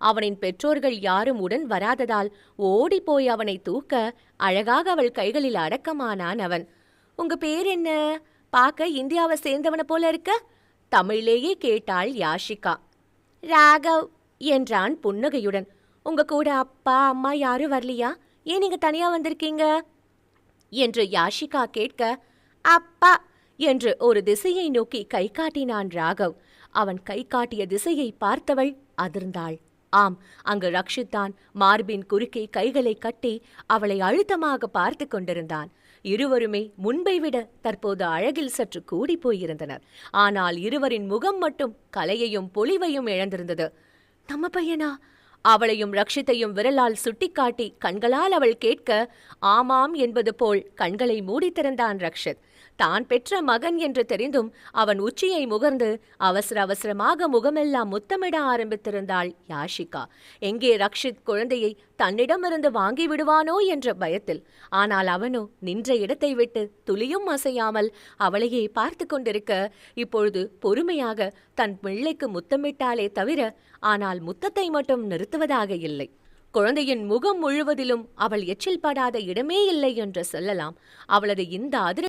அவனின் பெற்றோர்கள் யாரும் உடன் வராததால் ஓடிப்போய் அவனை தூக்க அழகாக அவள் கைகளில் அடக்கமானான் அவன். உங்க பேர் என்ன? பார்க்க இந்தியாவை சேர்ந்தவன போல இருக்க? தமிழிலேயே கேட்டாள் யாஷிகா. ராகவ் என்றான் புன்னகையுடன். உங்க கூட அப்பா அம்மா யாரும் வரலையா? ஏன் நீங்க தனியா வந்திருக்கீங்க? என்று யாஷிகா கேட்க அப்பா என்று ஒரு திசையை நோக்கி கை காட்டினான் ராகவ். அவன் கை காட்டிய திசையை பார்த்தவள் அதிர்ந்தாள். ஆம் அங்கு ரக்ஷித்தான் மார்பின் குறுக்கே கைகளை கட்டி அவளை அழுத்தமாக பார்த்து கொண்டிருந்தான். இருவருமே முன்பை விட தற்போது அழகில் சற்று கூடி போயிருந்தனர். ஆனால் இருவரின் முகம் மட்டும் கலையையும் பொலிவையும் இழந்திருந்தது. நம்ம பையனா? அவளையும் ரக்ஷித்தையும் விரலால் சுட்டிக்காட்டி கண்களால் அவள் கேட்க ஆமாம் என்பது போல் கண்களை மூடித்திறந்தான் ரக்ஷித். தான் பெற்ற மகன் என்று தெரிந்தும் அவன் உச்சியை முகர்ந்து அவசர அவசரமாக முகமெல்லாம் முத்தமிட ஆரம்பித்திருந்தாள் யாஷிகா. எங்கே ரக்ஷித் குழந்தையை தன்னிடமிருந்து வாங்கி விடுவானோ? என்ற பயத்தில். ஆனால் அவனோ நின்ற இடத்தை விட்டு துளியும் அசையாமல் அவளையே பார்த்து கொண்டிருக்க இப்பொழுது பொறுமையாக தன் பிள்ளைக்கு முத்தமிட்டாலே தவிர ஆனால் முத்தத்தை மட்டும் நிறுத்துவதாக இல்லை. குழந்தையின் முகம் முழுவதிலும் அவள் எச்சில் படாத இடமே இல்லை என்று சொல்லலாம். அவளது இந்த அதிர